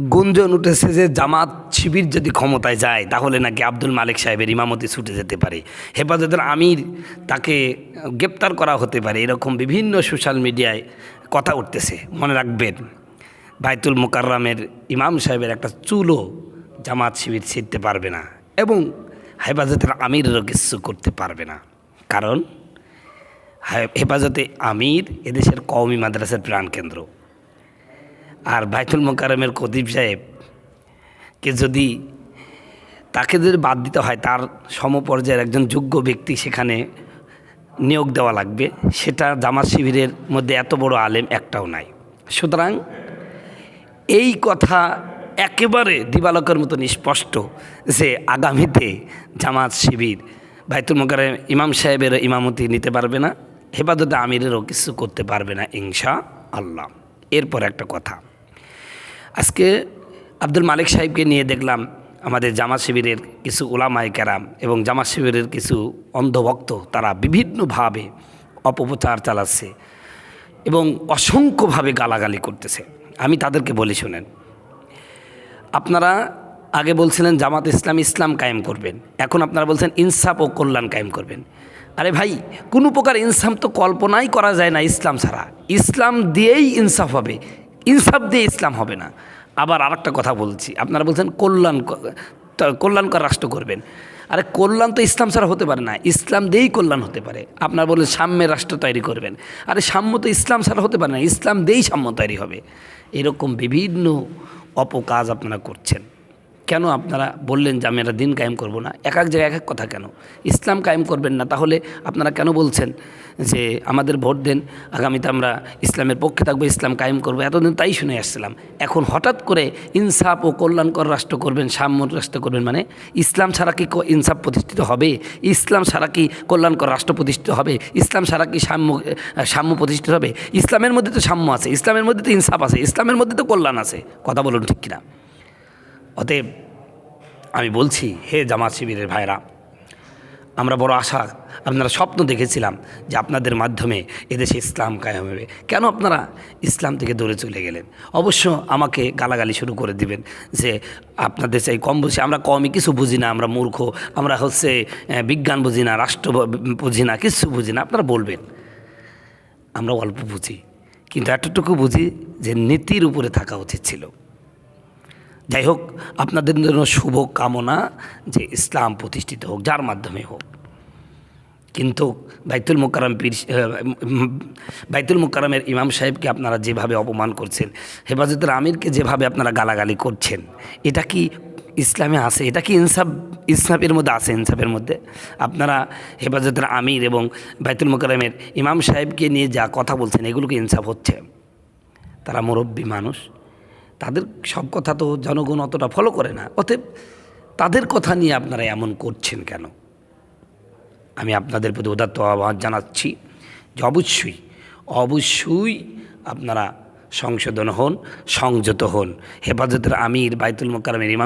গুঞ্জন উঠেছে যে জামাত শিবির যদি ক্ষমতায় যায়, তাহলে নাকি আব্দুল মালিক সাহেবের ইমামতি ছুটে যেতে পারে। হেফাজতের আমির তাকে গ্রেপ্তার করা হতে পারে। এরকম বিভিন্ন সোশ্যাল মিডিয়ায় কথা উঠতেছে। মনে রাখবেন, বাইতুল মোকাররামের ইমাম সাহেবের একটা চুলও জামাত শিবির ছিঁড়তে পারবে না এবং হেফাজতের আমিরেরও কিছু করতে পারবে না। কারণ হেফাজতে আমির এদেশের কওমি মাদ্রাসার প্রাণকেন্দ্র। আর বাইতুল মোকারমের খতিব সাহেবকে যদি তাকে যদি বাদ দিতে হয়, তার সমপর্যায়ের একজন যোগ্য ব্যক্তি সেখানে নিয়োগ দেওয়া লাগবে। সেটা জামাত শিবিরের মধ্যে এত বড় আলেম একটাও নাই। সুতরাং এই কথা একেবারে দিবালকের মতন স্পষ্ট যে আগামীতে জামাত শিবির বাইতুল মোকারম ইমাম সাহেবের ইমামতি নিতে পারবে না, হেফাজতে আমিরেরও কিছু করতে পারবে না ইনশা আল্লাহ। এরপর একটা কথা। আজকে আব্দুল মালিক সাহেবকে নিয়ে দেখলাম আমাদের জামা শিবিরের কিছু ওলামায় কেরাম এবং জামা শিবিরের কিছু অন্ধভক্ত, তারা বিভিন্নভাবে অপপ্রচার চালাচ্ছে এবং অসংখ্যভাবে গালাগালি করতেছে। আমি তাদেরকে বলি, শোনেন, আপনারা আগে বলছিলেন জামাত ইসলাম ইসলাম কায়েম করবেন, এখন আপনারা বলছেন ইনসাফ ও কল্যাণ কায়েম করবেন। আরে ভাই, কোনো প্রকার ইনসাফ তো কল্পনাই করা যায় না ইসলাম ছাড়া। ইসলাম দিয়েই ইনসাফ হবে। ইনসাফ দিয়ে ইসলাম হবে না। আবার আরেকটা কথা বলছি, আপনারা বলছেন কল্যাণ কল্যাণকর রাষ্ট্র করবেন। আরে কল্যাণ তো ইসলাম ছাড়া হতে পারে না, ইসলাম দিয়েই কল্যাণ হতে পারে। আপনারা বললেন সাম্যের রাষ্ট্র তৈরি করবেন। আরে সাম্য তো ইসলাম ছাড়া হতে পারে না, ইসলাম দিয়েই সাম্য তৈরি হবে। এরকম বিভিন্ন অপকাজ আপনারা করছেন। কেন আপনারা বললেন যে আমি একটা দিন কায়েম করব না? এক এক জায়গায় এক এক কথা কেন? ইসলাম কায়েম করবেন না, তাহলে আপনারা কেন বলছেন যে আমাদের ভোট দেন, আগামীতে আমরা ইসলামের পক্ষে থাকব, ইসলাম কায়েম করব? এতদিন তাই শুনে আসছিলাম। এখন হঠাৎ করে ইনসাফ ও কল্যাণকর রাষ্ট্র করবেন, সাম্য রাষ্ট্র করবেন মানে ইসলাম ছাড়া কি ইনসাফ প্রতিষ্ঠিত হবে? ইসলাম ছাড়া কি কল্যাণকর রাষ্ট্র প্রতিষ্ঠিত হবে? ইসলাম ছাড়া কি সাম্য সাম্য প্রতিষ্ঠিত হবে? ইসলামের মধ্যে তো সাম্য আছে, ইসলামের মধ্যে তো ইনসাফ আছে, ইসলামের মধ্যে তো কল্যাণ আছে। কথা বলুন ঠিক কিনা? অতএব আমি বলছি, হে জামাত শিবিরের ভাইরা, আমরা বড় আশা, আপনারা স্বপ্ন দেখেছিলাম যে আপনাদের মাধ্যমে এদেশে ইসলাম কায়েম হবে। কেন আপনারা ইসলাম থেকে দূরে চলে গেলেন? অবশ্য আমাকে গালাগালি শুরু করে দিবেন যে, আপনাদের সেই কম বুঝি, আমরা কমই কিছু বুঝি না, আমরা মূর্খ, আমরা হচ্ছে বিজ্ঞান বুঝি না, রাষ্ট্র বুঝি না, কিছু বুঝি না। আপনারা বলবেন, আমরা অল্প বুঝি, কিন্তু এতটুকু বুঝি যে নীতির উপরে থাকা উচিত ছিল। যাই হোক, আপনাদের জন্য শুভ কামনা যে ইসলাম প্রতিষ্ঠিত হোক, যার মাধ্যমে হোক। কিন্তু বাইতুল মোকারম পীর বাইতুল মোকারমের ইমাম সাহেবকে আপনারা যেভাবে অপমান করছেন, হেফাজতের আমিরকে যেভাবে আপনারা গালাগালি করছেন, এটা কি ইসলামে আছে? এটা কি ইনসাফ, ইনসাফের মধ্যে আছে, ইনসাফের মধ্যে? আপনারা হেফাজতের আমির এবং বাইতুল মোকারমের ইমাম সাহেবকে নিয়ে যা কথা বলছেন এগুলোকে ইনসাফ হচ্ছে? তারা মুরব্বী মানুষ। তাদের সব কথা তো জনগণ অতটা ফলো করে না। অতএব তাদের কথা নিয়ে আপনারা এমন করছেন কেন? আমি আপনাদের প্রতি উদাত্ত আহ্বান জানাচ্ছি যে অবশ্যই অবশ্যই আপনারা সংশোধন হন, সংযত হন। হেফাজতের আমির বাইতুল মোকারমের ইমাম